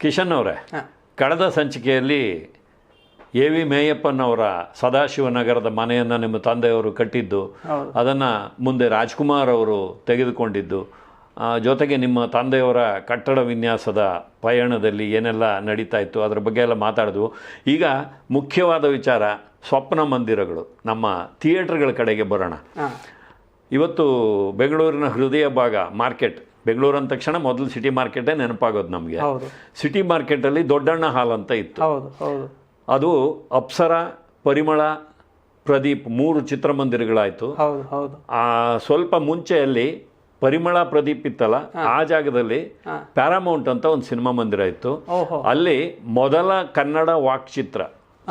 ಕಿಶನ್ ಅವರೇ. ಕಳೆದ ಸಂಚಿಕೆಯಲ್ಲಿ ಎ ವಿ ಮೇಯಪ್ಪನವರ ಸದಾಶಿವನಗರದ ಮನೆಯನ್ನು ನಿಮ್ಮ ತಂದೆಯವರು ಕಟ್ಟಿದ್ದು. ಅದನ್ನು ಮುಂದೆ ರಾಜ್ಕುಮಾರ್ ಅವರು ತೆಗೆದುಕೊಂಡಿದ್ದು ಜೊತೆಗೆ ನಿಮ್ಮ ತಂದೆಯವರ ಕಟ್ಟಡ ವಿನ್ಯಾಸದ ಪಯಣದಲ್ಲಿ ಏನೆಲ್ಲ ನಡೀತಾ ಇತ್ತು ಅದರ ಬಗ್ಗೆ ಎಲ್ಲ ಮಾತಾಡಿದ್ವು ಈಗ ಮುಖ್ಯವಾದ ವಿಚಾರ ಸ್ವಪ್ನ ಮಂದಿರಗಳು ನಮ್ಮ ಥಿಯೇಟ್ರ್ಗಳ ಕಡೆಗೆ ಬರೋಣ ಇವತ್ತು ಬೆಂಗಳೂರಿನ ಹೃದಯ ಭಾಗ ಮಾರ್ಕೆಟ್ ಬೆಂಗಳೂರು ಅಂದ ತಕ್ಷಣ ಮೊದಲು ಸಿಟಿ ಮಾರ್ಕೆಟೇ ನೆನಪಾಗೋದು ನಮಗೆ. ಸಿಟಿ ಮಾರ್ಕೆಟಲ್ಲಿ ದೊಡ್ಡಣ್ಣ ಹಾಲ್ ಅಂತ ಇತ್ತು. ಅದು ಅಪ್ಸರ ಪರಿಮಳ ಪ್ರದೀಪ್ ಮೂರು ಚಿತ್ರಮಂದಿರಗಳಾಯಿತು. ಆ ಸ್ವಲ್ಪ ಮುಂಚೆಯಲ್ಲಿ ಪರಿಮಳ ಪ್ರದೀಪ್ ಇತ್ತಲ್ಲ ಆ ಜಾಗದಲ್ಲಿ ಪ್ಯಾರಾಮೌಂಟ್ ಅಂತ ಒಂದು ಸಿನಿಮಾ ಮಂದಿರ ಇತ್ತು. ಅಲ್ಲಿ ಮೊದಲ ಕನ್ನಡ ವಾಕ್ಚಿತ್ರ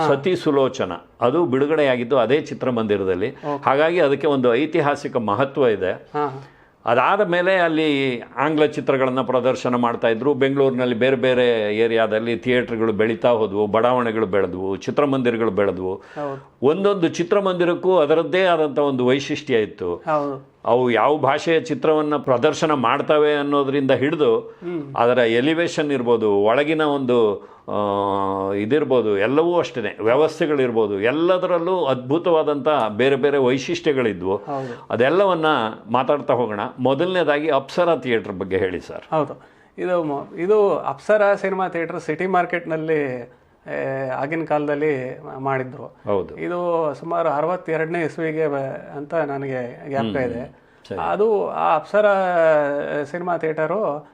ಸತಿ ಸುಲೋಚನ ಅದು ಬಿಡುಗಡೆಯಾಗಿದ್ದು ಅದೇ ಚಿತ್ರಮಂದಿರದಲ್ಲಿ. ಹಾಗಾಗಿ ಅದಕ್ಕೆ ಒಂದು ಐತಿಹಾಸಿಕ ಮಹತ್ವ ಇದೆ. ಅದಾದ ಮೇಲೆ ಅಲ್ಲಿ ಆಂಗ್ಲ ಚಿತ್ರಗಳನ್ನು ಪ್ರದರ್ಶನ ಮಾಡ್ತಾಯಿದ್ರು ಬೆಂಗಳೂರಿನಲ್ಲಿ ಬೇರೆ ಬೇರೆ ಏರಿಯಾದಲ್ಲಿ ಥಿಯೇಟ್ರ್ಗಳು ಬೆಳೀತಾ ಹೋದವು ಬಡಾವಣೆಗಳು ಬೆಳೆದವು ಚಿತ್ರಮಂದಿರಗಳು ಬೆಳೆದವು. ಒಂದೊಂದು ಚಿತ್ರಮಂದಿರಕ್ಕೂ ಅದರದ್ದೇ ಆದಂಥ ಒಂದು ವೈಶಿಷ್ಟ್ಯ ಇತ್ತು. ಅವು ಯಾವ ಭಾಷೆಯ ಚಿತ್ರವನ್ನು ಪ್ರದರ್ಶನ ಮಾಡ್ತವೆ ಅನ್ನೋದರಿಂದ ಹಿಡಿದು ಅದರ ಎಲಿವೇಶನ್ ಇರ್ಬೋದು ಒಳಗಿನ ಒಂದು ಇದಿರ್ಬೋದು ಎಲ್ಲವೂ ಅಷ್ಟೇ ವ್ಯವಸ್ಥೆಗಳಿರ್ಬೋದು ಎಲ್ಲದರಲ್ಲೂ ಅದ್ಭುತವಾದಂಥ ಬೇರೆ ಬೇರೆ ವೈಶಿಷ್ಟ್ಯಗಳಿದ್ವು. ಅದೆಲ್ಲವನ್ನು ಮಾತಾಡ್ತಾ ಹೋಗೋಣ. ಮೊದಲನೇದಾಗಿ ಅಪ್ಸರಾ ಥಿಯೇಟ್ರ್ ಬಗ್ಗೆ ಹೇಳಿ ಸರ್. ಹೌದು. ಇದು ಇದು ಅಪ್ಸರ ಸಿನಿಮಾ ಥಿಯೇಟರ್ ಸಿಟಿ ಮಾರ್ಕೆಟ್ನಲ್ಲಿ ಆಗಿನ ಕಾಲದಲ್ಲಿ ಮಾಡಿದ್ರು. ಹೌದು. ಇದು ಸುಮಾರು ಅರವತ್ತೆರಡನೇ ಇಸ್ವಿಗೆ ಅಂತ ನನಗೆ ಜ್ಞಾಪಕ ಇದೆ. ಅದು ಆ ಅಪ್ಸರ ಸಿನಿಮಾ ಥಿಯೇಟರು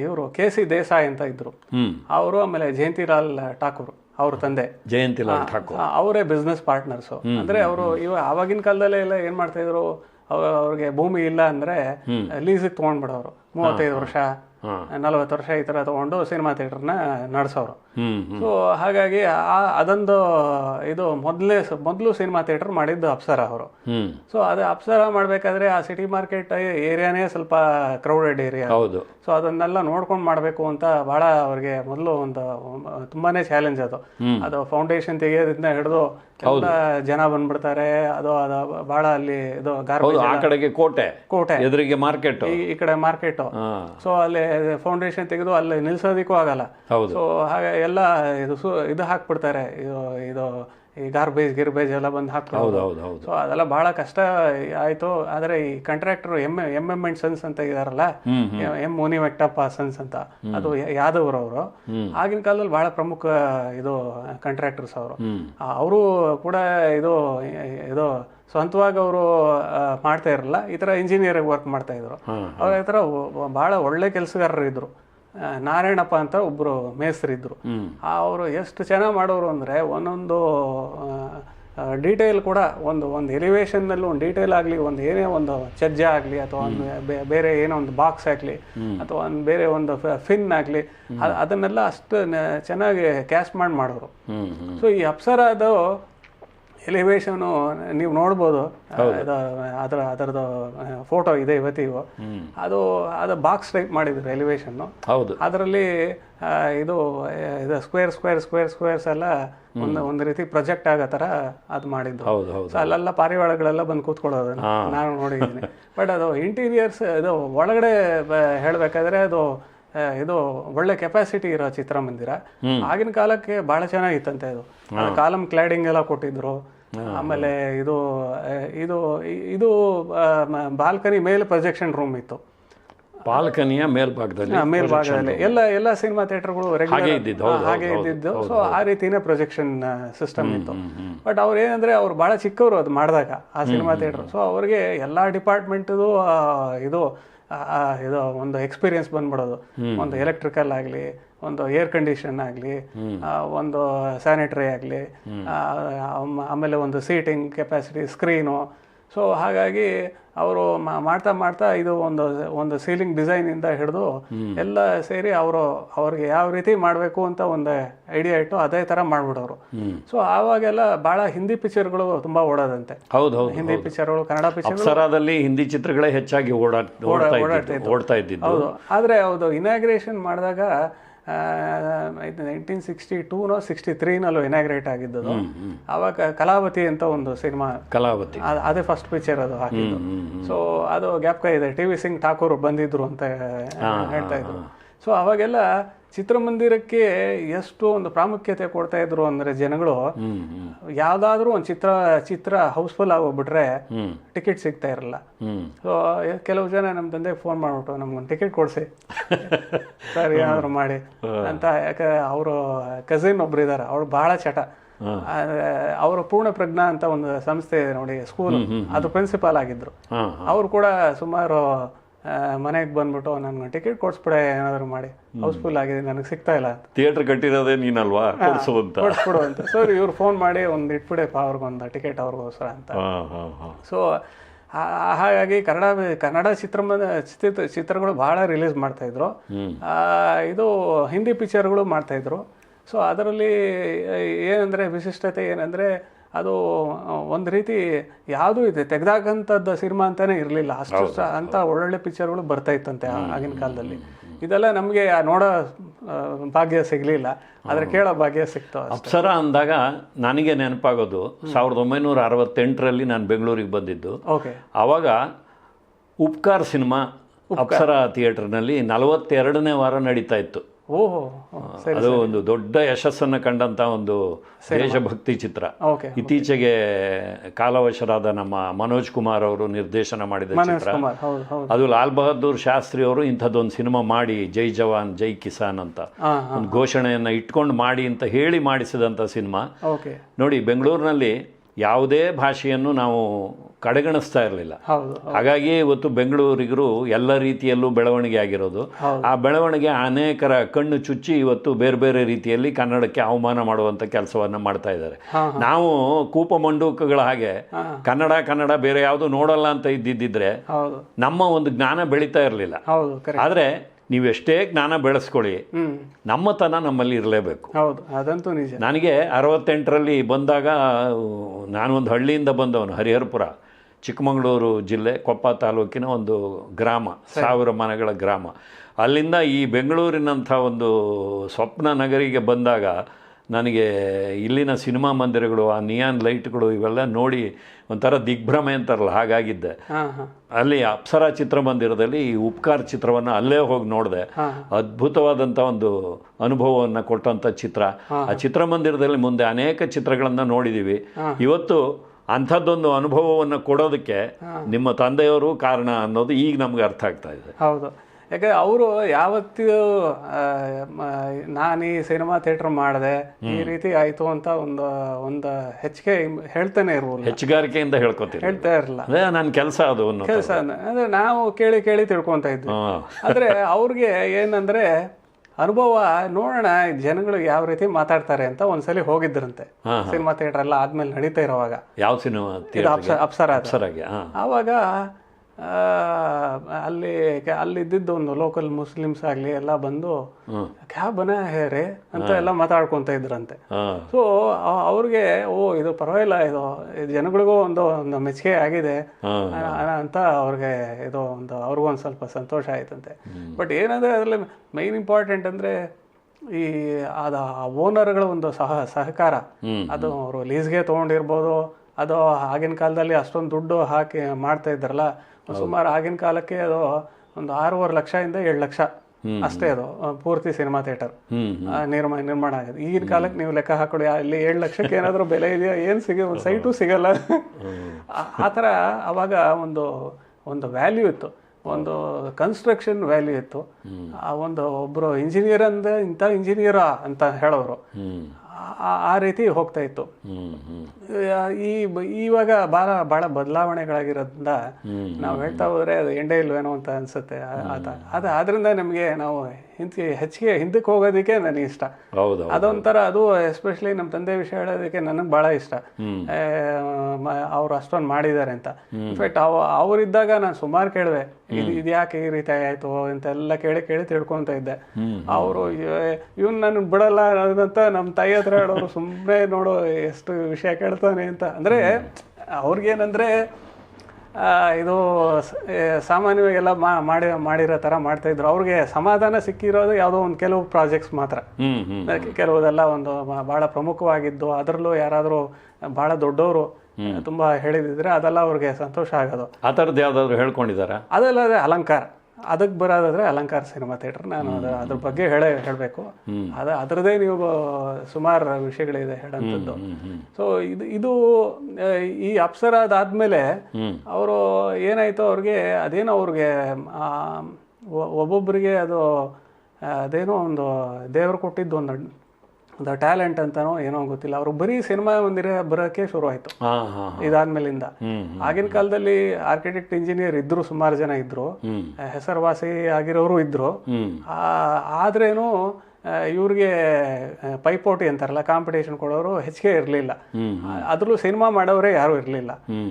ಇವರು ಕೆ ಸಿ ದೇಸಾಯಿ ಅಂತ ಇದ್ರು. ಅವರು ಆಮೇಲೆ ಜಯಂತಿಲಾಲ್ ಠಾಕೂರ್ ಅವ್ರ ತಂದೆ. ಜಯಂತಿಲಾಲ್ ಠಾಕೂರ್. ಅವರೇ ಬಿಸ್ನೆಸ್ ಪಾರ್ಟ್ನರ್ಸು ಅಂದ್ರೆ ಅವರು ಇವ ಆವಾಗಿನ ಕಾಲದಲ್ಲೇ ಎಲ್ಲ ಏನ್ ಮಾಡ್ತಾ ಇದ್ರು ಅವ- ಅವ್ರಿಗೆ ಭೂಮಿ ಇಲ್ಲ ಅಂದ್ರೆ ಲೀಸಿಗೆ ತಗೊಂಡ್ಬಿಡೋರು. ಮೂವತ್ತೈದು ವರ್ಷ ನಲವತ್ತು ವರ್ಷ ಈ ತರ ತಗೊಂಡು ಸಿನಿಮಾ ಥಿಯೇಟರ್ನ ನಡೆಸೋರು. ಸೊ ಹಾಗಾಗಿ ಆ ಅದೊಂದು ಇದು ಮೊದಲೇ ಮೊದಲು ಸಿನಿಮಾ ಥಿಯೇಟರ್ ಮಾಡಿದ್ದು ಅಪ್ಸರ ಅವರು. ಸೊ ಅದು ಅಪ್ಸರ ಮಾಡಬೇಕಾದ್ರೆ ಆ ಸಿಟಿ ಮಾರ್ಕೆಟ್ ಏರಿಯಾನೇ ಸ್ವಲ್ಪ ಕ್ರೌಡೆಡ್ ಏರಿಯಾ ಹೌದು. ಸೊ ಅದನ್ನೆಲ್ಲ ನೋಡ್ಕೊಂಡು ಮಾಡಬೇಕು ಅಂತ ಬಹಳ ಅವ್ರಿಗೆ ಮೊದಲು ಒಂದು ತುಂಬಾನೇ ಚಾಲೆಂಜ್ ಅದು. ಅದು ಫೌಂಡೇಶನ್ ತೆಗೆಯೋದ್ರಿಂದ ಹಿಡಿದು ಎಲ್ಲ ಜನ ಬಂದ್ಬಿಡ್ತಾರೆ ಅದು ಅದು ಬಹಳ ಅಲ್ಲಿ ಇದು ಆ ಕಡೆಗೆ ಕೋಟೆ. ಕೋಟೆ. ಎದುರಿಗೆ ಮಾರ್ಕೆಟ್ ಈ ಕಡೆ ಮಾರ್ಕೆಟ್ ಸೊ ಅಲ್ಲಿ ಫೌಂಡೇಶನ್ ತೆಗೆದು ಅಲ್ಲಿ ನಿಲ್ಸೋದಿಕ್ಕೂ ಆಗಲ್ಲ. ಸೊ ಹಾಗೆ ಎಲ್ಲ ಇದು ಸು ಇದು ಹಾಕ್ಬಿಡ್ತಾರೆ. ಇದು ಇದು ಈ ಗಾರ್ಬೇಜ್ ಗಿರ್ಬೇಜ್ ಎಲ್ಲ ಬಂದು ಹೌದು ಸೊ ಅದೆಲ್ಲ ಬಹಳ ಕಷ್ಟ ಆಯ್ತು. ಆದ್ರೆ ಈ contractor M M M and sons ಅಂತ ಇದಾರಲ್ಲ ಎಂ ಮುನಿ ವೆಂಕಟಪ್ಪ ಸನ್ಸ್ ಅಂತ. ಅದು ಯಾದವ್ರು ಅವರು. ಆಗಿನ ಕಾಲದಲ್ಲಿ ಬಹಳ ಪ್ರಮುಖ ಇದು ಕಾಂಟ್ರಾಕ್ಟರ್ಸ್ ಅವರು. ಅವರು ಕೂಡ ಇದು ಇದು ಸ್ವಂತವಾಗಿ ಅವರು ಮಾಡ್ತಾ ಇರಲ್ಲ. ಈ ತರ ಇಂಜಿನಿಯರ್ ವರ್ಕ್ ಮಾಡ್ತಾ ಇದ್ರು. ಅವ್ರ ಈ ತರ ಬಹಳ ಒಳ್ಳೆ ಕೆಲಸಗಾರರು ಇದ್ರು ನಾರಾಯಣಪ್ಪ ಅಂತ ಇದ್ರು ಹ್ಮ್. ಅವರು ಎಷ್ಟು ಚೆನ್ನಾಗಿ ಮಾಡೋರು ಅಂದರೆ ಒಂದೊಂದು ಡೀಟೇಲ್ ಕೂಡ ಒಂದು ಒಂದು ಎಲಿವೇಶನ್ನಲ್ಲಿ ಒಂದು ಡೀಟೇಲ್ ಆಗಲಿ ಒಂದು ಏನೇ ಒಂದು ಚಜ್ಜೆ ಆಗಲಿ ಅಥವಾ ಒಂದು ಬೇರೆ ಏನೋ ಒಂದು ಬಾಕ್ಸ್ ಆಗಲಿ ಅಥವಾ ಒಂದು ಬೇರೆ ಒಂದು ಫಿನ್ ಆಗಲಿ ಅದನ್ನೆಲ್ಲ ಅಷ್ಟು ಚೆನ್ನಾಗಿ ಕ್ಯಾಸ್ಟ್ ಮಾಡಿ ಮಾಡೋರು. ಸೊ ಈ ಅಪ್ಸರದು ಎಲಿವೇಶನು ನೀವು ನೋಡ್ಬೋದು. ಅದರ ಅದರದ್ದು ಫೋಟೋ ಇದೆ ಇವತ್ತಿಗೂ. ಅದು ಅದು ಬಾಕ್ಸ್ ಟೈಪ್ ಮಾಡಿದ್ರು ಎಲಿವೇಶನ್ ಹೌದು. ಅದರಲ್ಲಿ ಇದು ಇದು ಸ್ಕ್ವೇರ್ ಸ್ಕ್ವೇರ್ ಸ್ಕ್ವೇರ್ ಸ್ಕ್ವೇರ್ಸ್ ಎಲ್ಲ ಒಂದು ಒಂದು ರೀತಿ ಪ್ರೊಜೆಕ್ಟ್ ಆಗೋ ತರ ಅದು ಮಾಡಿದ್ದು. ಹೌದು ಹೌದು. ಅಲ್ಲೆಲ್ಲ ಪಾರಿವಾಳಗಳೆಲ್ಲ ಬಂದು ಕೂತ್ಕೊಳ್ಳೋದು ನಾನು ನೋಡಿದ್ದೀನಿ. ಬಟ್ ಅದು ಇಂಟೀರಿಯರ್ಸ್ ಇದು ಒಳಗಡೆ ಹೇಳಬೇಕಾದ್ರೆ ಅದು ಇದು ಒಳ್ಳೆ ಕೆಪಾಸಿಟಿ ಇರೋ ಚಿತ್ರಮಂದಿರ. ಆಗಿನ ಕಾಲಕ್ಕೆ ಬಹಳ ಚೆನ್ನಾಗಿತ್ತಂತೆ ಇದು ಕಾಲಮ್ ಕ್ಲಾಡಿಂಗ್ ಎಲ್ಲ ಕೊಟ್ಟಿದ್ರು. ಆಮೇಲೆ ಇದು ಇದು ಇದು ಬಾಲ್ಕನಿ ಮೇಲೆ ಪ್ರೊಜೆಕ್ಷನ್ ರೂಮ್ ಇತ್ತು. ಬಾಲ್ಕನಿಯ ಮೇಲ್ಭಾಗದಲ್ಲಿ ಮೇಲ್ಭಾಗದಲ್ಲಿ. ಎಲ್ಲ ಎಲ್ಲ ಸಿನಿಮಾ ಥಿಯೇಟರ್ಗಳು ಹಾಗೆ ಇದ್ದಿದ್ದು, ಹಾಗೆ ಇದ್ದಿದ್ದು. ಸೊ ಆ ರೀತಿನೇ ಪ್ರೊಜೆಕ್ಷನ್ ಸಿಸ್ಟಮ್ ಇತ್ತು. ಬಟ್ ಅವ್ರು ಏನಂದ್ರೆ ಅವ್ರು ಬಹಳ ಚಿಕ್ಕವರು ಅದು ಮಾಡಿದಾಗ ಆ ಸಿನಿಮಾ ಥಿಯೇಟರ್. ಸೊ ಅವ್ರಿಗೆ ಎಲ್ಲ ಡಿಪಾರ್ಟ್ಮೆಂಟ್ದು ಇದು ಇದು ಒಂದು ಎಕ್ಸ್ಪೀರಿಯನ್ಸ್ ಬಂದ್ಬಿಡೋದು. ಒಂದು ಎಲೆಕ್ಟ್ರಿಕಲ್ ಆಗಲಿ ಒಂದು ಏರ್ ಕಂಡೀಷನ್ ಆಗಲಿ ಒಂದು ಸ್ಯಾನಿಟರಿ ಆಗಲಿ ಆಮೇಲೆ ಒಂದು ಸೀಟಿಂಗ್ ಕೆಪಾಸಿಟಿ ಸ್ಕ್ರೀನು ಸೊ ಹಾಗಾಗಿ ಅವರು ಮಾಡ್ತಾ ಮಾಡ್ತಾ ಇದು ಒಂದು ಒಂದು ಸೀಲಿಂಗ್ ಡಿಸೈನ್ ಇಂದ ಹಿಡಿದು ಎಲ್ಲ ಸೇರಿ ಅವರು ಅವ್ರಿಗೆ ಯಾವ ರೀತಿ ಮಾಡಬೇಕು ಅಂತ ಒಂದು ಐಡಿಯಾ ಇಟ್ಟು ಅದೇ ತರ ಮಾಡ್ಬಿಡೋರು. ಸೊ ಆವಾಗೆಲ್ಲ ಭಾಳ ಹಿಂದಿ ಪಿಕ್ಚರ್ಗಳು ತುಂಬಾ ಓಡೋದಂತೆ. ಹೌದು ಹೌದು ಪಿಕ್ಚರ್ಗಳು ಕನ್ನಡ ಪಿಕ್ಚರ್ ಹಿಂದಿ ಚಿತ್ರಗಳೇ ಹೆಚ್ಚಾಗಿ ಓಡಾಡ್ತಾ ಇದ್ದಿದ್ದು ಹೌದು. ಆದ್ರೆ ಹೌದು ಇನಾಗ್ರೇಷನ್ ಮಾಡಿದಾಗ ನೈನ್ಟೀನ್ ಸಿಕ್ಸ್ಟಿ ಟೂನೋ ಸಿಕ್ಸ್ಟಿ ತ್ರೀನಲ್ಲೂ ಇನಾಗ್ರೇಟ್ ಆಗಿದ್ದದು. ಅವಾಗ ಕಲಾವತಿ ಅಂತ ಒಂದು ಸಿನಿಮಾ. ಕಲಾವತಿ. ಅದೇ ಫಸ್ಟ್ ಪಿಕ್ಚರ್ ಅದು ಹಾಕಿದ್ದು. ಸೊ ಅದು ಜ್ಞಾಪಕ ಇದೆ. ಟಿ ವಿ ಸಿಂಗ್ ಠಾಕೂರ್ ಬಂದಿದ್ರು ಅಂತ ಹೇಳ್ತಾ ಇದ್ರು. ಸೊ ಅವಾಗೆಲ್ಲ ಚಿತ್ರಮಂದಿರಕ್ಕೆ ಎಷ್ಟು ಒಂದು ಪ್ರಾಮುಖ್ಯತೆ ಕೊಡ್ತಾ ಇದ್ರು ಅಂದ್ರೆ ಜನಗಳು ಯಾವ್ದಾದ್ರು ಒಂದು ಚಿತ್ರ ಚಿತ್ರ ಹೌಸ್ಫುಲ್ ಆಗೋಗ್ಬಿಟ್ರೆ ಟಿಕೆಟ್ ಸಿಗ್ತಾ ಇರಲ್ಲ. ಸೊ ಕೆಲವು ಜನ ನಮ್ಮ ತಂದೆಗೆ ಫೋನ್ ಮಾಡ್ಬಿಟ್ಟು ನಮ್ಗೊಂದು ಟಿಕೆಟ್ ಕೊಡಿಸಿ. ಸರ್ ಏನಾದ್ರು ಮಾಡಿ. ಅಂತ ಯಾಕೆ ಅವರು ಕಸಿನ್ ಒಬ್ರು ಇದ್ದಾರೆ ಅವ್ರು ಬಹಳ ಚಟ. ಅವರು ಪೂರ್ಣ ಪ್ರಜ್ಞಾ ಅಂತ ಒಂದು ಸಂಸ್ಥೆ ಇದೆ ನೋಡಿ ಸ್ಕೂಲ್ ಅದು ಪ್ರಿನ್ಸಿಪಾಲ್ ಆಗಿದ್ರು. ಅವ್ರು ಕೂಡ ಸುಮಾರು ಮನೆಗೆ ಬಂದ್ಬಿಟ್ಟು ನನ್ಗೆ ಟಿಕೆಟ್ ಕೊಡ್ಸ್ಬಿಡೆ ಏನಾದ್ರು ಮಾಡಿ. ಹೌಸ್ಫುಲ್ ಆಗಿದೆ ನನಗೆ ಸಿಗ್ತಾ ಇಲ್ಲ ಥಿಯೇಟರ್ ಕಟ್ಟಿರೋದೇ ನೀನಲ್ವಾ? ಅಂತ ಕೊಡ್ಸ್ಬಿಡು ಅಂತ ಸೊ ಇವ್ರು ಫೋನ್ ಮಾಡಿ ಒಂದು ಇಟ್ಬಿಡೆಪ್ಪ ಅವ್ರಿಗೊಂದು ಟಿಕೆಟ್ ಅವ್ರಿಗೋಸ್ಕರ ಅಂತ. ಸೊ ಹಾಗಾಗಿ ಕನ್ನಡ ಕನ್ನಡ ಚಿತ್ರ ಚಿತ್ರ ಚಿತ್ರಗಳು ಬಹಳ ರಿಲೀಸ್ ಮಾಡ್ತಾ ಇದ್ರು. ಇದು ಹಿಂದಿ ಪಿಕ್ಚರ್ಗಳು ಮಾಡ್ತಾ ಇದ್ರು. ಸೊ ಅದರಲ್ಲಿ ಏನಂದ್ರೆ ವಿಶಿಷ್ಟತೆ ಏನಂದ್ರೆ ಅದು ಒಂದು ರೀತಿ ಯಾವುದೂ ಇದೆ. ತೆಗ್ದಾಕಂಥದ್ದು ಸಿನಿಮಾ ಅಂತಲೇ ಇರಲಿಲ್ಲ. ಅಷ್ಟು ಅಂಥ ಅಂತ ಒಳ್ಳೊಳ್ಳೆ ಪಿಕ್ಚರ್ಗಳು ಬರ್ತಾ ಇತ್ತಂತೆ ಆಗಿನ ಕಾಲದಲ್ಲಿ. ಇದೆಲ್ಲ ನಮಗೆ ನೋಡೋ ಭಾಗ್ಯ ಸಿಗಲಿಲ್ಲ. ಆದರೆ ಕೇಳೋ ಭಾಗ್ಯ ಸಿಕ್ತು ಅಪ್ಸರ ಅಂದಾಗ ನನಗೆ ನೆನಪಾಗೋದು ಸಾವಿರದ ಒಂಬೈನೂರ ಅರವತ್ತೆಂಟರಲ್ಲಿ ನಾನು ಬೆಂಗಳೂರಿಗೆ ಬಂದಿದ್ದು. ಓಕೆ. ಆವಾಗ ಉಪ್ಕಾರ್ ಸಿನಿಮಾ ಅಪ್ಸರ ಥಿಯೇಟರ್ನಲ್ಲಿ ನಲವತ್ತೆರಡನೇ ವಾರ ನಡೀತಾ ಇತ್ತು. ಓಹೋ ಅದು ಒಂದು ದೊಡ್ಡ ಯಶಸ್ಸನ್ನು ಕಂಡಂತ ಒಂದು ದೇಶಭಕ್ತಿ ಚಿತ್ರ. ಇತ್ತೀಚೆಗೆ ಕಾಲವಶರಾದ ನಮ್ಮ ಮನೋಜ್ ಕುಮಾರ್ ಅವರು ನಿರ್ದೇಶನ ಮಾಡಿದ ಚಿತ್ರ. ಅದು ಲಾಲ್ ಬಹದ್ದೂರ್ ಶಾಸ್ತ್ರಿ ಅವರು ಇಂಥದ್ದೊಂದು ಸಿನಿಮಾ ಮಾಡಿ ಜೈ ಜವಾನ್ ಜೈ ಕಿಸಾನ್ ಅಂತ. ಒಂದು ಘೋಷಣೆಯನ್ನು ಇಟ್ಕೊಂಡು ಮಾಡಿ ಅಂತ ಹೇಳಿ ಮಾಡಿಸಿದಂಥ ಸಿನಿಮಾ. ನೋಡಿ ಬೆಂಗಳೂರಿನಲ್ಲಿ ಯಾವುದೇ ಭಾಷೆಯನ್ನು ನಾವು ಕಡೆಗಣಿಸ್ತಾ ಇರಲಿಲ್ಲ. ಹಾಗಾಗಿ ಇವತ್ತು ಬೆಂಗಳೂರಿಗರು ಎಲ್ಲ ರೀತಿಯಲ್ಲೂ ಬೆಳವಣಿಗೆ ಆಗಿರೋದು. ಆ ಬೆಳವಣಿಗೆ ಅನೇಕರ ಕಣ್ಣು ಚುಚ್ಚಿ ಇವತ್ತು ಬೇರೆ ಬೇರೆ ರೀತಿಯಲ್ಲಿ ಕನ್ನಡಕ್ಕೆ ಅವಮಾನ ಮಾಡುವಂಥ ಕೆಲಸವನ್ನು ಮಾಡ್ತಾ ಇದ್ದಾರೆ. ನಾವು ಕೂಪ ಮಂಡೂಕಗಳ ಹಾಗೆ ಕನ್ನಡ ಕನ್ನಡ ಬೇರೆ ಯಾವುದು ನೋಡಲ್ಲ ಅಂತ ಇದ್ದಿದ್ದರೆ ನಮ್ಮ ಒಂದು ಜ್ಞಾನ ಬೆಳೀತಾ ಇರಲಿಲ್ಲ. ಆದರೆ ನೀವೆಷ್ಟೇ ಜ್ಞಾನ ಬೆಳೆಸ್ಕೊಳ್ಳಿ ನಮ್ಮತನ ನಮ್ಮಲ್ಲಿ ಇರಲೇಬೇಕು. ಹೌದು ಅದಂತೂ ನಿಜ. ನನಗೆ ಅರವತ್ತೆಂಟರಲ್ಲಿ ಬಂದಾಗ ನಾನು ಒಂದು ಹಳ್ಳಿಯಿಂದ ಬಂದವನು ಹರಿಹರಪುರ. ಚಿಕ್ಕಮಗಳೂರು ಜಿಲ್ಲೆ ಕೊಪ್ಪ ತಾಲೂಕಿನ ಒಂದು ಗ್ರಾಮ ಸಾವಿರ ಮನೆಗಳ ಗ್ರಾಮ. ಅಲ್ಲಿಂದ ಈ ಬೆಂಗಳೂರಿನಂಥ ಒಂದು ಸ್ವಪ್ನ ನಗರಿಗೆ ಬಂದಾಗ ನನಗೆ ಇಲ್ಲಿನ ಸಿನಿಮಾ ಮಂದಿರಗಳು ಆ ನಿಯಾನ್ ಲೈಟ್ಗಳು ಇವೆಲ್ಲ ನೋಡಿ ಒಂಥರ ದಿಗ್ಭ್ರಮೆ ಅಂತಾರಲ್ಲ ಹಾಗಾಗಿದ್ದೆ. ಅಲ್ಲಿ ಅಪ್ಸರ ಚಿತ್ರಮಂದಿರದಲ್ಲಿ ಈ ಉಪ್ಕಾರ್ ಚಿತ್ರವನ್ನು ಅಲ್ಲೇ ಹೋಗಿ ನೋಡಿದೆ. ಅದ್ಭುತವಾದಂಥ ಒಂದು ಅನುಭವವನ್ನು ಕೊಟ್ಟಂಥ ಚಿತ್ರ. ಆ ಚಿತ್ರಮಂದಿರದಲ್ಲಿ ಮುಂದೆ ಅನೇಕ ಚಿತ್ರಗಳನ್ನು ನೋಡಿದ್ದೀವಿ. ಇವತ್ತು ಅಂಥದ್ದೊಂದು ಅನುಭವವನ್ನು ಕೊಡೋದಕ್ಕೆ ನಿಮ್ಮ ತಂದೆಯವರು ಕಾರಣ ಅನ್ನೋದು ಈಗ ನಮ್ಗೆ ಅರ್ಥ ಆಗ್ತಾ ಇದೆ. ಹೌದು. ಯಾಕೆ ಅವರು ಯಾವತ್ತೂ ನಾನು ಈ ಸಿನಿಮಾ ಥಿಯೇಟರ್ ಮಾಡಿದೆ ಈ ರೀತಿ ಆಯ್ತು ಅಂತ ಒಂದು ಒಂದು ಹೆಚ್ಚಿಗೆ ಹೇಳ್ತಾನೆ ಇರ್ಬೋದು ಹೆಚ್ಚುಗಾರಿಕೆಯಿಂದ ಹೇಳ್ಕೊತೀವಿ ಹೇಳ್ತಾ ಇರಲಿಲ್ಲ. ಅದೇ ನನ್ನ ಕೆಲಸ ಅದು ಕೆಲಸ ಅಂದ್ರೆ ನಾವು ಕೇಳಿ ಕೇಳಿ ತಿಳ್ಕೊತಾ ಇದ್ವಿ. ಆದ್ರೆ ಅವ್ರಿಗೆ ಏನಂದ್ರೆ ಅನುಭವ ನೋಡೋಣ ಜನಗಳು ಯಾವ ರೀತಿ ಮಾತಾಡ್ತಾರೆ ಅಂತ ಒಂದ್ಸಲಿ ಹೋಗಿದ್ರಂತೆ. ಸಿನಿಮಾ ಥಿಯೇಟರ್ ಎಲ್ಲ ಆದ್ಮೇಲೆ ನಡೀತಾ ಇರೋವಾಗ. ಯಾವ ಸಿನಿಮಾ ಅಪ್ಸರ. ಅಪ್ಸರಾಗೆ ಆವಾಗ ಅಲ್ಲಿ ಅಲ್ಲಿ ಇದ್ದಿದ್ದು ಒಂದು ಲೋಕಲ್ ಮುಸ್ಲಿಮ್ಸ್ ಆಗಲಿ ಎಲ್ಲ ಬಂದು ಕ್ಯಾಬನ ಹೇರಿ ಅಂತ ಎಲ್ಲ ಮಾತಾಡ್ಕೊತ ಇದ್ರಂತೆ. ಸೊ ಅವ್ರಿಗೆ ಓ ಇದು ಪರವಾಗಿಲ್ಲ ಇದು ಇದು ಜನಗಳಿಗೂ ಒಂದು ಒಂದು ಮೆಚ್ಚುಗೆ ಆಗಿದೆ ಅಂತ ಅವ್ರಿಗೆ ಇದು ಒಂದು ಅವ್ರಿಗೂ ಒಂದು ಸ್ವಲ್ಪ ಸಂತೋಷ ಆಯ್ತಂತೆ. ಬಟ್ ಏನಂದ್ರೆ ಅದರಲ್ಲಿ ಮೈನ್ ಇಂಪಾರ್ಟೆಂಟ್ ಅಂದ್ರೆ ಈ ಅದ ಓನರ್ಗಳ ಒಂದು ಸಹ ಸಹಕಾರ. ಅದು ಅವರು ಲೀಸ್ಗೆ ತೊಗೊಂಡಿರ್ಬೋದು ಅದು ಆಗಿನ ಕಾಲದಲ್ಲಿ ಅಷ್ಟೊಂದು ದುಡ್ಡು ಹಾಕಿ ಮಾಡ್ತಾ ಇದ್ರಲ್ಲ ಸುಮಾರು ಆಗಿನ ಕಾಲಕ್ಕೆ ಅದು ಒಂದು ಆರೂವರೆ ಲಕ್ಷದಿಂದ ಏಳು ಲಕ್ಷ ಅಷ್ಟೇ ಅದು ಪೂರ್ತಿ ಸಿನಿಮಾ ಥಿಯೇಟರ್. ನಿರ್ಮಾಣ ನಿರ್ಮಾಣ ಆಗಿದೆ. ಈಗಿನ ಕಾಲಕ್ಕೆ ನೀವು ಲೆಕ್ಕ ಹಾಕೊಳ್ಳಿ ಅಲ್ಲಿ ಇಲ್ಲಿ ಏಳು ಲಕ್ಷಕ್ಕೆ ಏನಾದರೂ ಬೆಲೆ ಇದೆಯಾ? ಏನು ಸಿಗ ಒಂದು ಸೈಟು ಸಿಗಲ್ಲ. ಆ- ಥರ ಅವಾಗ ಒಂದು ಒಂದು ವ್ಯಾಲ್ಯೂ ಇತ್ತು. ಒಂದು ಕನ್ಸ್ಟ್ರಕ್ಷನ್ ವ್ಯಾಲ್ಯೂ ಇತ್ತು. ಆ ಒಂದು ಒಬ್ಬರು ಇಂಜಿನಿಯರ್ ಅಂದ್ರೆ ಇಂಥ ಇಂಜಿನಿಯರಾ ಅಂತ ಹೇಳೋರು. ಆ- ರೀತಿ ಹೋಗ್ತಾ ಇತ್ತು. ಈ ಇವಾಗ ಭಾಳ ಭಾಳ ಬದಲಾವಣೆಗಳಾಗಿರೋದ್ರಿಂದ ನಾವು ಹೇಳ್ತಾ ಹೋದ್ರೆ ಅದು ಎಂಡೇ ಇಲ್ವೇನೋ ಅಂತ ಅನ್ಸುತ್ತೆ. ಆತ ಅದು ಅದರಿಂದ ನಮಗೆ ನಾವು ಹಿಂದೆ ಹೆಚ್ಚಿಗೆ ಹಿಂದಕ್ಕೆ ಹೋಗೋದಕ್ಕೆ ನನಗೆ ಇಷ್ಟ. ಹೌದು ಅದೊಂಥರ ಅದು ಎಸ್ಪೆಷಲಿ ನಮ್ಮ ತಂದೆ ವಿಷಯ ಹೇಳೋದಕ್ಕೆ ನನಗೆ ಭಾಳ ಇಷ್ಟ. ಅವ್ರು ಅಷ್ಟೊಂದು ಮಾಡಿದ್ದಾರೆ ಅಂತ. ಇನ್ಫ್ಯಾಕ್ಟ್ ಅವ ಅವರಿದ್ದಾಗ ನಾನು ಸುಮಾರು ಕೇಳಿದೆ. ಇದು ಇದು ಯಾಕೆ ಈ ರೀತಿ ಆಯಿತು ಅಂತೆಲ್ಲ ಕೇಳಿ ಕೇಳಿ ತಿಳ್ಕೊತ ಇದ್ದೆ. ಅವರು ಇವನ್ ನಾನು ಬಿಡಲ್ಲ ಅನ್ನೋದಂತ ನಮ್ಮ ತಾಯಿ ಹತ್ರ ಹೇಳೋರು ಸುಮ್ಮನೆ ನೋಡು ಎಷ್ಟು ವಿಷಯ ಕೇಳ್ತಾನೆ ಅಂತ. ಅಂದರೆ ಅವ್ರಿಗೇನಂದ್ರೆ ಇದು ಸಾಮಾನ್ಯವಾಗಿ ಎಲ್ಲಾ ಸಾಮಾನ್ಯವಾಗೆಲ್ಲ ಮಾಡಿ ಮಾಡಿರೋ ಥರ ಮಾಡ್ತಾ ಇದ್ರು. ಅವ್ರಿಗೆ ಸಮಾಧಾನ ಸಿಕ್ಕಿರೋದು ಯಾವುದೋ ಒಂದು ಕೆಲವು ಪ್ರಾಜೆಕ್ಟ್ಸ್ ಮಾತ್ರ. ಕೆಲವುದೆಲ್ಲ ಒಂದು ಭಾಳ ಬಹಳ ಪ್ರಮುಖವಾಗಿದ್ದು ಅದರಲ್ಲೂ ಯಾರಾದರೂ ಬಹಳ ದೊಡ್ಡವರು ತುಂಬಾ ಹೇಳಿದಿದ್ರೆ ಅದೆಲ್ಲ ಅವ್ರಿಗೆ ಸಂತೋಷ ಆಗೋದು. ಆ ಥರದ್ದು ಯಾವ್ದಾದ್ರು ಹೇಳ್ಕೊಂಡಿದ್ದಾರೆ? ಅದಲ್ಲದೆ ಅಲಂಕಾರ. ಅದಕ್ಕೆ ಬರೋದಾದ್ರೆ ಅಲಂಕಾರ ಸಿನಿಮಾ ಥಿಯೇಟರ್. ನಾನು ಅದ್ರ ಅದ್ರ ಬಗ್ಗೆ ಹೇಳ ಹೇಳಬೇಕು. ಅದ ಅದರದೇ ನೀವು ಸುಮಾರು ವಿಷಯಗಳಿದೆ ಹೇಳೋಂಥದ್ದು ಸೊ ಇದು ಇದು ಈ ಅಪ್ಸರ ಅದಾದ್ಮೇಲೆ ಅವರು ಏನಾಯಿತು ಅವ್ರಿಗೆ ಅದೇನೋ ಅವ್ರಿಗೆ ಒಬ್ಬೊಬ್ಬರಿಗೆ ಅದು ಅದೇನೋ ಒಂದು ದೇವರು ಕೊಟ್ಟಿದ್ದು ಒಂದು ಒಂದು ಟ್ಯಾಲೆಂಟ್ ಅಂತನೋ ಏನೋ ಗೊತ್ತಿಲ್ಲ. ಅವರು ಬರೀ ಸಿನಿಮಾ ಒಂದಿರ ಬರೋಕ್ಕೆ ಶುರು ಆಯ್ತು ಇದಾದ್ಮೇಲಿಂದ. ಆಗಿನ ಕಾಲದಲ್ಲಿ ಆರ್ಕಿಟೆಕ್ಟ್ ಇಂಜಿನಿಯರ್ ಇದ್ರು ಸುಮಾರು ಜನ ಇದ್ರು. ಹೆಸರುವಾಸಿ ಆಗಿರೋರು ಇದ್ರು. ಆ, ಆದ್ರೇನು ಇವ್ರಿಗೆ ಪೈಪೋಟಿ ಅಂತಾರಲ್ಲ ಕಾಂಪಿಟೇಷನ್ ಕೊಡೋರು ಹೆಚ್ಚಿಗೆ ಇರಲಿಲ್ಲ. ಅದ್ರಲ್ಲೂ ಸಿನಿಮಾ ಮಾಡೋರೇ ಯಾರು ಇರಲಿಲ್ಲ.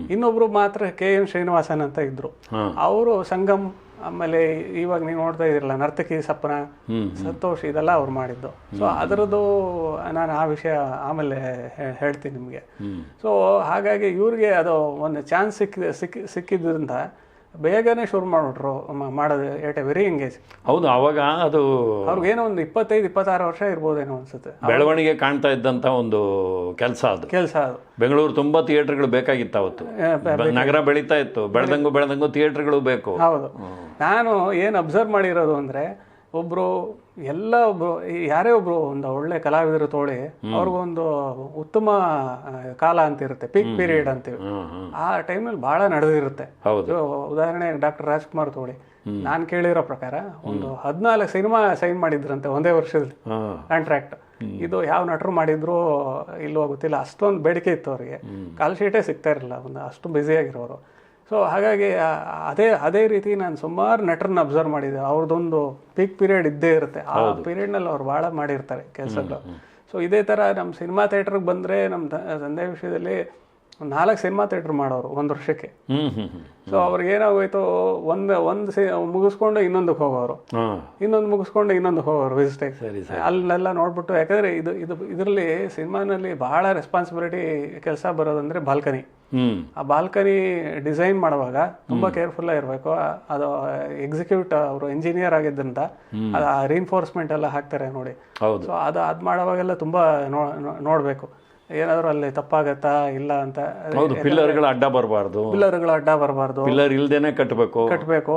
ಇನ್ನೊಬ್ರು ಮಾತ್ರ ಕೆ ಎನ್ ಶ್ರೀನಿವಾಸನ್ ಅಂತ ಇದ್ರು. ಅವರು ಸಂಗಮ್ ಆಮೇಲೆ ಇವಾಗ ನೀವು ನೋಡ್ತಾ ಇದಿರಲ್ಲ ನರ್ತಕಿ ಸಪ್ನ ಸಂತೋಷ್ ಇದೆಲ್ಲ ಅವ್ರು ಮಾಡಿದ್ದು. ಸೊ ಅದರದ್ದು ನಾನು ಆ ವಿಷಯ ಆಮೇಲೆ ಹೇಳ್ತೀನಿ ನಿಮಗೆ. ಸೊ ಹಾಗಾಗಿ ಇವ್ರಿಗೆ ಅದು ಒಂದು ಚಾನ್ಸ್ ಸಿಕ್ಕಿ ಸಿಕ್ಕಿ ಸಿಕ್ಕಿದ್ರಿಂದ ಬೇಗನೆ ಶುರು ಮಾಡಿಬಿಟ್ರು ಮಾಡೋದು ಎಟ್ ಎ ವೆರಿ ಎಂಗೇಜ್ ಹೌದು ಅವಾಗ ಅದು ಅವ್ರಿಗೇನೋ ಒಂದು ಇಪ್ಪತ್ತೈದು ಇಪ್ಪತ್ತಾರು ವರ್ಷ ಇರ್ಬೋದೇನೋ ಅನ್ಸುತ್ತೆ. ಬೆಳವಣಿಗೆ ಕಾಣ್ತಾ ಇದ್ದಂತ ಒಂದು ಕೆಲಸ ಅದು. ಕೆಲಸ ಅದು. ಬೆಂಗಳೂರು ತುಂಬಾ ಥಿಯೇಟರ್ಗಳು ಬೇಕಾಗಿತ್ತು ಅವತ್ತು. ನಗರ ಬೆಳೀತಾ ಇತ್ತು. ಬೆಳೆದಂಗು ಬೆಳೆದಂಗು ಥಿಯೇಟರ್ಗಳು ಬೇಕು. ಹೌದು. ನಾನು ಏನು ಅಬ್ಸರ್ವ್ ಮಾಡಿರೋದು ಅಂದ್ರೆ ಒಬ್ರು ಎಲ್ಲ ಒಬ್ರು ಈ ಯಾರೇ ಒಬ್ರು ಒಂದು ಒಳ್ಳೆ ಕಲಾವಿದರು ತೋಳಿ ಅವ್ರಿಗೊಂದು ಉತ್ತಮ ಕಾಲ ಅಂತ ಇರುತ್ತೆ ಪೀಕ್ ಪೀರಿಯಡ್ ಅಂತೀವಿ ಆ ಟೈಮ್ ಟೈಮಲ್ಲಿ ಬಹಳ ನಡೆದಿರುತ್ತೆ. ಉದಾಹರಣೆ ಡಾಕ್ಟರ್ ರಾಜ್ಕುಮಾರ್ ತೋಳಿ. ನಾನು ಕೇಳಿರೋ ಪ್ರಕಾರ ಒಂದು ಹದಿನಾಲ್ಕು ಸಿನಿಮಾ ಸೈನ್ ಮಾಡಿದ್ರಂತೆ ಒಂದೇ ವರ್ಷದಲ್ಲಿ. ಕಾಂಟ್ರಾಕ್ಟ್ ಇದು ಯಾವ ನಟರು ಮಾಡಿದ್ರು ಇಲ್ವೋ ಗೊತ್ತಿಲ್ಲ ಅಷ್ಟೊಂದು ಬೇಡಿಕೆ ಇತ್ತು ಅವರಿಗೆ. ಕಾಲ್ ಶೀಟೇ ಸಿಗ್ತಾ ಇರಲಿಲ್ಲ ಒಂದು ಅಷ್ಟು ಬ್ಯುಸಿ ಆಗಿರೋರು. ಸೊ ಹಾಗಾಗಿ ಅದೇ ಅದೇ ರೀತಿ ನಾನು ಸುಮಾರು ನಟರನ್ನ ಅಬ್ಸರ್ವ್ ಮಾಡಿದ್ದೆ ಅವ್ರದ್ದೊಂದು ಪೀಕ್ ಪೀರಿಯಡ್ ಇದ್ದೇ ಇರುತ್ತೆ. ಆ ಪೀರಿಯಡ್ನಲ್ಲಿ ಅವ್ರು ಭಾಳ ಮಾಡಿರ್ತಾರೆ ಕೆಲಸಗಳು ಸೊ ಇದೇ ಥರ ನಮ್ಮ ಸಿನಿಮಾ ಥಿಯೇಟ್ರಿಗೆ ಬಂದರೆ ನಮ್ಮ ತಂದೆ ವಿಷಯದಲ್ಲಿ ಒಂದು ನಾಲ್ಕು ಸಿನಿಮಾ ಥಿಯೇಟ್ರ್ ಮಾಡೋರು ಒಂದು ವರ್ಷಕ್ಕೆ. ಸೊ ಅವ್ರಿಗೆ ಏನಾಗೋಯ್ತು ಒಂದು ಒಂದು ಸಿ ಮುಗಿಸ್ಕೊಂಡು ಇನ್ನೊಂದಕ್ಕೆ ಹೋಗೋರು. ಇನ್ನೊಂದು ಮುಗಿಸ್ಕೊಂಡು ಇನ್ನೊಂದಕ್ಕೆ ಹೋಗೋರು ವಿಸಿಟಿಗೆ ಸರಿ ಅಲ್ಲೆಲ್ಲ ನೋಡ್ಬಿಟ್ಟು ಯಾಕಂದ್ರೆ ಇದು ಇದು ಇದರಲ್ಲಿ ಸಿನಿಮಾನಲ್ಲಿ ಭಾಳ ರೆಸ್ಪಾನ್ಸಿಬಿಲಿಟಿ ಕೆಲಸ ಬರೋದಂದ್ರೆ ಬಾಲ್ಕನಿ ಆ ಬಾಲ್ಕನಿ ಡಿಸೈನ್ ಮಾಡುವಾಗ ತುಂಬಾ ಕೇರ್ಫುಲ್ ಇರಬೇಕು ಅದು ಎಕ್ಸಿಕ್ಯೂಟ್ ಅವರು ಇಂಜಿನಿಯರ್ ಆಗಿದ್ದರಿಂದ ಅದು ರೀನ್ಫೋರ್ಸ್ಮೆಂಟ್ ಎಲ್ಲ ಹಾಕ್ತಾರೆ ನೋಡಿ. ಸೊ ಅದು ಅದು ಮಾಡುವಾಗೆಲ್ಲ ತುಂಬಾ ನೋಡ್ಬೇಕು. ಏನಾದರೂ ಅಲ್ಲಿ ತಪ್ಪಾಗತ್ತಾ ಇಲ್ಲ ಅಂತ. ಹೌದು ಪಿಲ್ಲರ್ಗಳ ಅಡ್ಡ ಬರಬಾರ್ದು. ಪಿಲ್ಲರ್ಗಳ ಅಡ್ಡ ಬರಬಾರ್ದು. ಪಿಲ್ಲರ್ ಇಲ್ದೇನೆ ಕಟ್ಟಬೇಕು ಕಟ್ಟಬೇಕು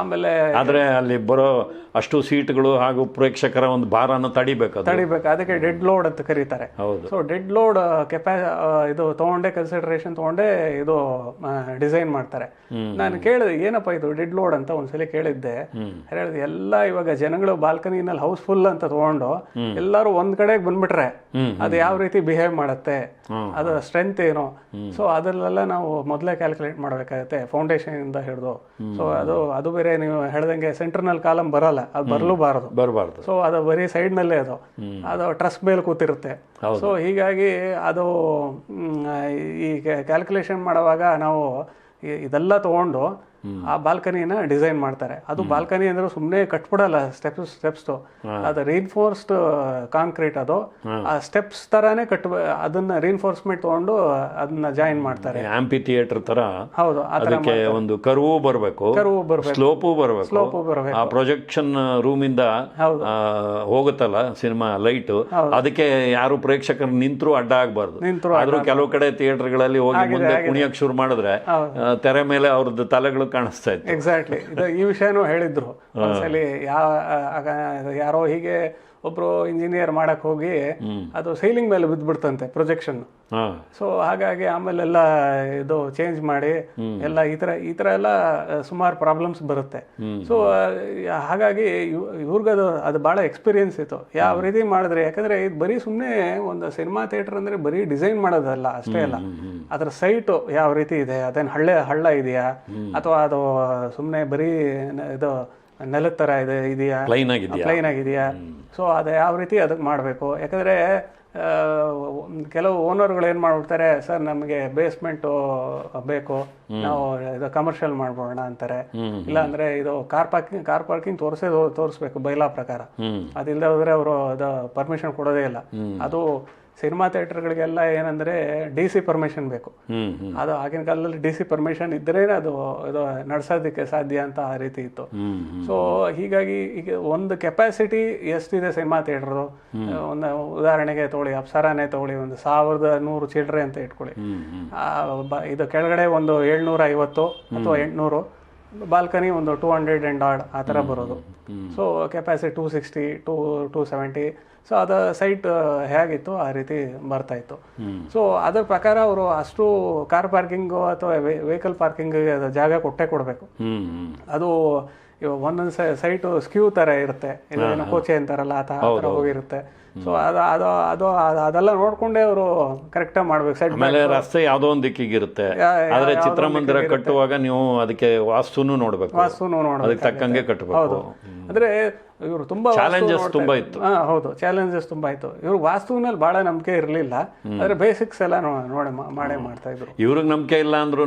ಆಮೇಲೆ ಆದ್ರೆ ಅಲ್ಲಿ ಬರೋ ಅಷ್ಟು ಸೀಟ್ಗಳು ಹಾಗೂ ಪ್ರೇಕ್ಷಕರ ಒಂದು ಭಾರನ ತಡಿಬೇಕು ತಡಿಬೇಕು. ಅದಕ್ಕೆ ಡೆಡ್ ಲೋಡ್ ಅಂತ ಕರೀತಾರೆ. ಹೌದು. ಸೊ ಡೆಡ್ ಲೋಡ್ ಕೆಪಾ ಇದು ತಗೊಂಡೆ ಕನ್ಸಿಡರೇಷನ್ ತಗೊಂಡೆ ಇದು ಡಿಸೈನ್ ಮಾಡ್ತಾರೆ. ನಾನು ಕೇಳಿದೆ ಏನಪ್ಪ ಇದು ಡೆಡ್ ಲೋಡ್ ಅಂತ ಒಂದ್ಸಲಿ ಕೇಳಿದ್ದೆ. ಹೇಳಿದೆ ಎಲ್ಲ ಇವಾಗ ಜನಗಳು ಬಾಲ್ಕನಿನಲ್ಲಿ ಹೌಸ್ಫುಲ್ ಅಂತ ತಗೊಂಡು ಎಲ್ಲರೂ ಒಂದ್ ಕಡೆಗೆ ಬಂದ್ಬಿಟ್ರೆ. ಅದು ಯಾವ ರೀತಿ ಬಿಹೇವ್ ಮಾಡುತ್ತೆ. ಅದರ ಅದು ಸ್ಟ್ರೆಂತ್ ಏನು? ಸೊ ಅದರಲ್ಲೆಲ್ಲ ನಾವು ಮೊದಲೇ ಕ್ಯಾಲ್ಕುಲೇಟ್ ಮಾಡಬೇಕಾಗುತ್ತೆ ಫೌಂಡೇಶನ್ ಇಂದ ಹಿಡಿದು. ಸೊ ಅದು ಅದು ಬೇರೆ ನೀವು ಹೇಳ್ದಂಗೆ ಸೆಂಟರ್ನಲ್ಲಿ ಕಾಲಮ್ ಬರಲ್ಲ ಅದು ಬರಲೂಬಾರದು ಬರಬಾರ್ದು. ಸೊ ಅದು ಬರೀ ಸೈಡ್ ನಲ್ಲೇ ಅದು. ಅದು ಟ್ರಸ್ಟ್ ಮೇಲೆ ಕೂತಿರುತ್ತೆ. ಸೊ ಹೀಗಾಗಿ ಅದು ಈ ಕ್ಯಾಲ್ಕುಲೇಷನ್ ಮಾಡುವಾಗ ನಾವು ಇದೆಲ್ಲ ತಗೊಂಡು ಆ ಬಾಲ್ಕನಿನ ಡಿಸೈನ್ ಮಾಡ್ತಾರೆ. ಅದು ಬಾಲ್ಕನಿ ಅಂದ್ರೆ ಸುಮ್ಮನೆ ಕಟ್ಬಿಡಲ್ಲ ಸ್ಟೆಪ್ಸ್ ಸ್ಟೆಪ್ಸ್ ಅದು ರೀನ್ಫೋರ್ಸ್ಡ್ ಕಾಂಕ್ರೀಟ್ ಅದು. ಆ ಸ್ಟೆಪ್ಸ್ ತರಾನೇ ಕಟ್ ಅದನ್ನ ರೀನ್ಫೋರ್ಸ್ಮೆಂಟ್ ತಗೊಂಡು ಅದನ್ನ ಜಾಯಿನ್ ಮಾಡ್ತಾರೆ. ಆಂಪಿ ಥಿಯೇಟರ್ ತರ ಹೌದು ಅದಕ್ಕೆ ಒಂದು ಕರ್ವು ಬರಬೇಕು ಕರ್ವು ಬರಬೇಕು. ಸ್ಲೋಪು ಬರಬೇಕು. ಸ್ಲೋಪು ಬರಬೇಕು. ಆ ಪ್ರೊಜೆಕ್ಷನ್ ರೂಮ್ ಇಂದ. ಹೋಗುತ್ತಲ್ಲ ಸಿನಿಮಾ ಲೈಟ್ ಅದಕ್ಕೆ ಯಾರು ಪ್ರೇಕ್ಷಕರು ನಿಂತರೂ ಅಡ್ಡ ಆಗಬಾರ್ದು. ನಿಂತ್ರು ಆದ್ರೂ ಕೆಲವು ಕಡೆ ಥಿಯೇಟರ್ಗಳಲ್ಲಿ ಹೋಗಿ ಮುಂದೆ ಕುಣಿಯಕ್ಕೆ ಶುರು ಮಾಡಿದ್ರೆ ತೆರೆ ಮೇಲೆ ಅವ್ರದ್ದು ತಲೆಗಳು ಕಾಣಿಸ್ತಾ ಇತ್ತು. ಎಕ್ಸಾಕ್ಟ್ಲಿ ಇದು ಈ ವಿಷಯನೂ ಹೇಳಿದ್ರು. ಒಂದ್ಸಲಿ ಯಾವ ಯಾರೋ ಹೀಗೆ ಒಬ್ರು ಇಂಜಿನಿಯರ್ ಮಾಡಕ್ ಹೋಗಿ ಅದು ಸೈಲಿಂಗ್ ಮೇಲೆ ಬಿದ್ದ್ಬಿಡ್ತಂತೆ ಪ್ರೊಜೆಕ್ಷನ್ ಸೊ ಹಾಗಾಗಿ ಆಮೇಲೆಲ್ಲ ಇದು ಚೇಂಜ್ ಮಾಡಿ ಎಲ್ಲ ಈ ತರ ಈ ತರ ಎಲ್ಲ ಸುಮಾರು ಪ್ರಾಬ್ಲಮ್ಸ್ ಬರುತ್ತೆ. ಸೊ ಹಾಗಾಗಿ ಇವ್- ಇವ್ರಿಗದು ಅದು ಬಹಳ ಎಕ್ಸ್ಪೀರಿಯನ್ಸ್ ಇತ್ತು. ಯಾವ ರೀತಿ ಮಾಡಿದ್ರೆ ಯಾಕಂದ್ರೆ ಇದು ಬರೀ ಸುಮ್ಮನೆ ಒಂದು ಸಿನಿಮಾ ಥಿಯೇಟರ್ ಅಂದ್ರೆ ಬರೀ ಡಿಸೈನ್ ಮಾಡೋದಲ್ಲ ಅಷ್ಟೇ ಅಲ್ಲ. ಅದ್ರ ಸೈಟು ಯಾವ ರೀತಿ ಇದೆ ಅದೇನು ಹಳ್ಳ ಹಳ್ಳ ಇದೆಯಾ? ಅಥವಾ ಅದು ಸುಮ್ಮನೆ ಬರೀ ಇದು ನೆಲದ ಥರ ಇದೆ ಇದೆಯಾ? ಪ್ಲೈನ್ ಆಗಿದೆಯಾ? ಪ್ಲೈನ್ ಆಗಿದೆಯಾ? ಸೊ ಅದು ಯಾವ ರೀತಿ ಅದಕ್ಕೆ ಮಾಡಬೇಕು? ಯಾಕಂದರೆ ಕೆಲವು ಓನರ್ಗಳು ಏನು ಮಾಡ್ಬಿಡ್ತಾರೆ ಸರ್ ನಮಗೆ ಬೇಸ್ಮೆಂಟು ಬೇಕು. ನಾವು ಇದು ಕಮರ್ಷಿಯಲ್ ಮಾಡ್ಬೋಣ ಅಂತಾರೆ. ಇಲ್ಲ ಅಂದ್ರೆ ಇದು ಕಾರ್ ಪಾರ್ಕಿಂಗ್ ಕಾರ್ ಪಾರ್ಕಿಂಗ್ ತೋರಿಸೇ ತೋರಿಸ್ಬೇಕು ಬೈಲಾ ಪ್ರಕಾರ. ಅದಿಲ್ಲದೆ ಹೋದ್ರೆ ಅವರು ಅದು ಪರ್ಮಿಷನ್ ಕೊಡೋದೇ ಇಲ್ಲ. ಅದು ಸಿನಿಮಾ ಥಿಯೇಟರ್ಗಳಿಗೆಲ್ಲ ಏನಂದ್ರೆ ಡಿ ಸಿ ಪರ್ಮಿಷನ್ ಬೇಕು. ಅದು ಆಗಿನ ಕಾಲದಲ್ಲಿ ಡಿ ಸಿ ಪರ್ಮಿಷನ್ ಇದ್ರೇ ಅದು ಇದು ನಡೆಸೋದಕ್ಕೆ ಸಾಧ್ಯ ಅಂತ ಆ ರೀತಿ ಇತ್ತು. ಸೊ ಹೀಗಾಗಿ ಈಗ ಒಂದು ಕೆಪಾಸಿಟಿ ಎಷ್ಟಿದೆ ಸಿನಿಮಾ ಥಿಯೇಟರ್ ಒಂದು ಉದಾಹರಣೆಗೆ ತಗೊಳ್ಳಿ ಅಪ್ಸರಾನೇ ತಗೊಳ್ಳಿ ಒಂದು ಸಾವಿರದ ನೂರು ಚಿಲ್ಡ್ರೆ ಅಂತ ಇಟ್ಕೊಳ್ಳಿ. ಇದು ಕೆಳಗಡೆ ಒಂದು ಏಳ್ನೂರ ಐವತ್ತು ಅಥವಾ ಎಂಟ್ನೂರು. ಬಾಲ್ಕನಿ ಒಂದು ಟೂ ಹಂಡ್ರೆಡ್ ಅಂಡ್ ಆಡ್ ಆ ಥರ ಬರೋದು. So capacity two sixty two two seventy so ಅದು ಸೈಟ್ ಹೇಗಿತ್ತು ಆ ರೀತಿ ಬರ್ತಾ ಇತ್ತು. ಸೊ ಅದ್ರ ಪ್ರಕಾರ ಅವರು ಅಷ್ಟು ಕಾರ್ ಪಾರ್ಕಿಂಗು ಅಥವಾ ವೆಹಿಕಲ್ ಪಾರ್ಕಿಂಗ್ ಜಾಗ ಕೊಟ್ಟೆ ಕೊಡಬೇಕು. ಅದು ಇವಾಗ ಒಂದೊಂದು ಸೈಟ್ ಸ್ಕ್ಯೂ ತರ ಇರುತ್ತೆ. ಕೋಚೆ ಅಂತಾರಲ್ಲ ಆ ಥರ ಹೋಗಿರುತ್ತೆ. ಸೊ ಅದು ಅದು ಅದು ಅದು- ಅದೆಲ್ಲ ನೋಡ್ಕೊಂಡೇ ಅವರು ಕರೆಕ್ಟಾಗಿ ಮಾಡ್ಬೇಕು. ಸೈಡ್ ಮೇಲೆ ರಸ್ತೆ ಯಾವುದೋ ಒಂದು ದಿಕ್ಕಿಗಿರುತ್ತೆ. ಆದರೆ ಚಿತ್ರಮಂದಿರ ಕಟ್ಟುವಾಗ ನೀವು ಅದಕ್ಕೆ ವಾಸ್ತುನು ನೋಡ್ಬೇಕು. ವಾಸ್ತುನು ನೋಡಿ ಅದಕ್ಕೆ ತಕ್ಕಂಗೆ ಕಟ್ಟಬೇಕು ಹೌದು. ಅಂದರೆ ಇವರು ತುಂಬಾ ಚಾಲೆಂಜಸ್ ತುಂಬ ಇತ್ತು. ಹಾಂ ಹೌದು. ಚಾಲೆಂಜಸ್ ತುಂಬಾ ಇತ್ತು. ಇವ್ರು ವಾಸ್ತುವಿನಲ್ಲಿ ಭಾಳ ನಂಬಿಕೆ ಇರಲಿಲ್ಲ. ಆದರೆ ಬೇಸಿಕ್ಸ್ ಎಲ್ಲ ನೋಡಿ ಮಾಡೇ ಮಾಡ್ತಾ ಇದ್ರು. ಇವ್ರಿಗೆ ನಂಬಿಕೆ ಇಲ್ಲ ಅಂದ್ರೂ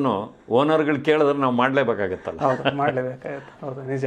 ಓನರ್ಗಳು ಕೇಳಿದ್ರೆ ನಾವು ಮಾಡಲೇಬೇಕಾಗತ್ತಲ್ಲ. ಹೌದು ಮಾಡ್ಲೇಬೇಕಾಯ್ತು ಹೌದು ನಿಜ.